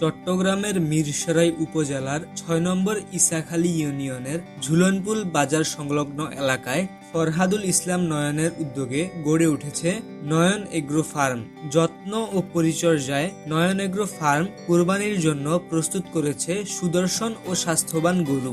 চট্টগ্রামের মিরসরাই উপজেলার ছয় নম্বর ইসাখালী ইউনিয়নের ঝুলনপুল বাজার সংলগ্ন এলাকায় ফরহাদুল ইসলাম নয়নের উদ্যোগে গড়ে উঠেছে নয়ন এগ্রো ফার্ম। যত্ন ও পরিচর্যায় নয়ন এগ্রো ফার্ম কোরবানির জন্য প্রস্তুত করেছে সুদর্শন ও স্বাস্থ্যবান গরু।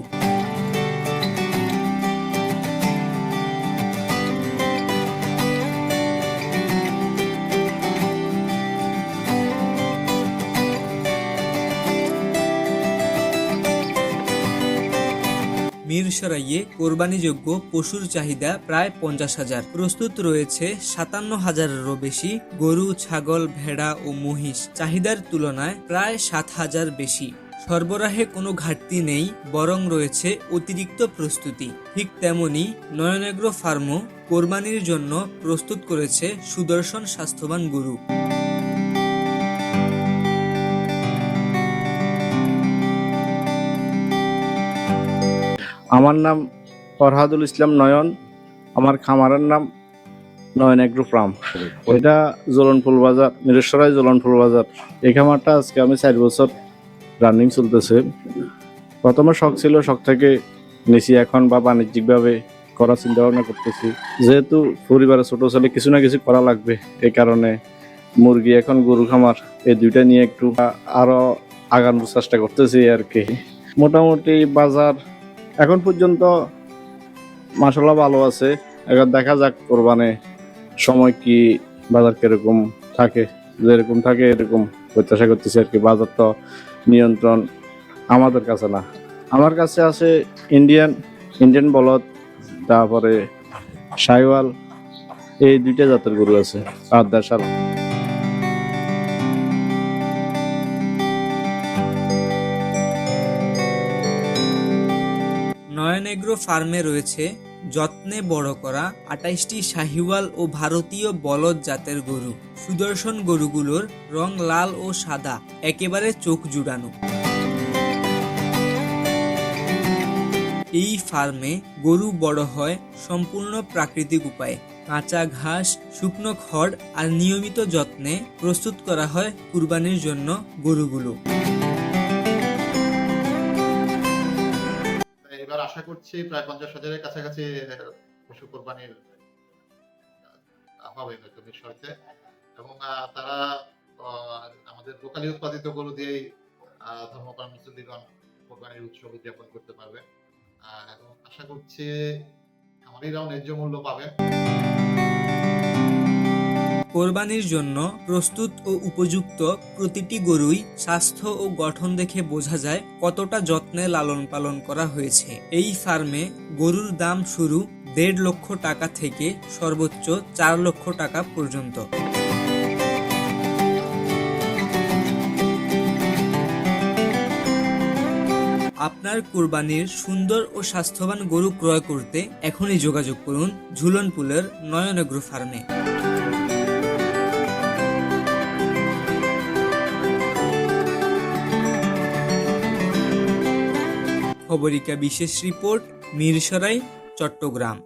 মিরসরাইয়ে কোরবানিযোগ্য পশুর চাহিদা প্রায় পঞ্চাশ হাজার। প্রস্তুত রয়েছে সাতান্ন হাজারেরও বেশি গরু, ছাগল, ভেড়া ও মহিষ। চাহিদার তুলনায় প্রায় সাত হাজার বেশি। সরবরাহে কোনো ঘাটতি নেই, বরং রয়েছে অতিরিক্ত প্রস্তুতি। ঠিক তেমনি নয়নাগ্রো ফার্মও কোরবানির জন্য প্রস্তুত করেছে সুদর্শন স্বাস্থ্যবান গরু। আমার নাম ফরহাদুল ইসলাম নয়ন, আমার খামারের নাম নয়ন এগ্রো ফার্ম। ওইটা জলনফুল বাজার মিরেশ্বরাই জলনফুল বাজার। এই খামারটা আজকে আমি চার বছর রানিং চলতেছে। প্রথমে শখ ছিল, শখ থেকে নিছি। এখন বা বাণিজ্যিকভাবে করার চিন্তা ভাবনা করতেছি। যেহেতু পরিবারের ছোট ছেলে, কিছু না কিছু করা লাগবে। এই কারণে মুরগি এখন গরু খামার, এই দুইটা নিয়ে একটু আরও আগানোর চেষ্টা করতেছি আর কি। মোটামুটি বাজার এখন পর্যন্ত মাসাল্লাহ ভালো আছে। এবার দেখা যাক কোরবানে সময় কি, বাজার কীরকম থাকে, যেরকম থাকে এরকম প্রত্যাশা করতেছি আর কি। বাজার তো নিয়ন্ত্রণ আমাদের কাছে না। আমার কাছে আছে ইন্ডিয়ান ইন্ডিয়ান বলদ, তারপরে সাইওয়াল এই দুইটা জাতের গরু আছে। আর দেশাল নয়ন এগ্রো ফার্মে রয়েছে যত্নে বড় করা আটাইশটি শাহিওয়াল ও ভারতীয় বলদ জাতের গরু। সুদর্শন গরুগুলোর রং লাল ও সাদা, একেবারে চোখ জুড়ানো। এই ফার্মে গরু বড় হয় সম্পূর্ণ প্রাকৃতিক উপায়ে। কাঁচা ঘাস, শুকনো খড় আর নিয়মিত যত্নে প্রস্তুত করা হয় কুরবানির জন্য গরুগুলো। এবার আশা করছি প্রায় পঞ্চাশ হাজারের কাছাকাছি পশু কোরবানির হবে হয়তো মিশরতে এবং তারা আমাদের লোকালি উৎপাদিত গরু দিয়েই ধর্মপ্রাণ মুসলিমগণ কোরবানির উৎসব উদযাপন করতে পারবে। এবং আশা করছি আমাদেরও ন্যায্য মূল্য পাবে কোরবানির জন্য প্রস্তুত ও উপযুক্ত প্রতিটি গরুই স্বাস্থ্য ও গঠন দেখে বোঝা যায় কতটা যত্নে লালন পালন করা হয়েছে। এই ফার্মে গরুর দাম শুরু দেড় লক্ষ টাকা থেকে সর্বোচ্চ চার লক্ষ টাকা পর্যন্ত। আপনার কুরবানির সুন্দর ও স্বাস্থ্যবান গরু ক্রয় করতে এখনই যোগাযোগ করুন ঝুলনপুলের নয়নগ্র ফার্মে। খবরিকা বিশেষ রিপোর্ট মিরসরাই চট্টগ্রাম।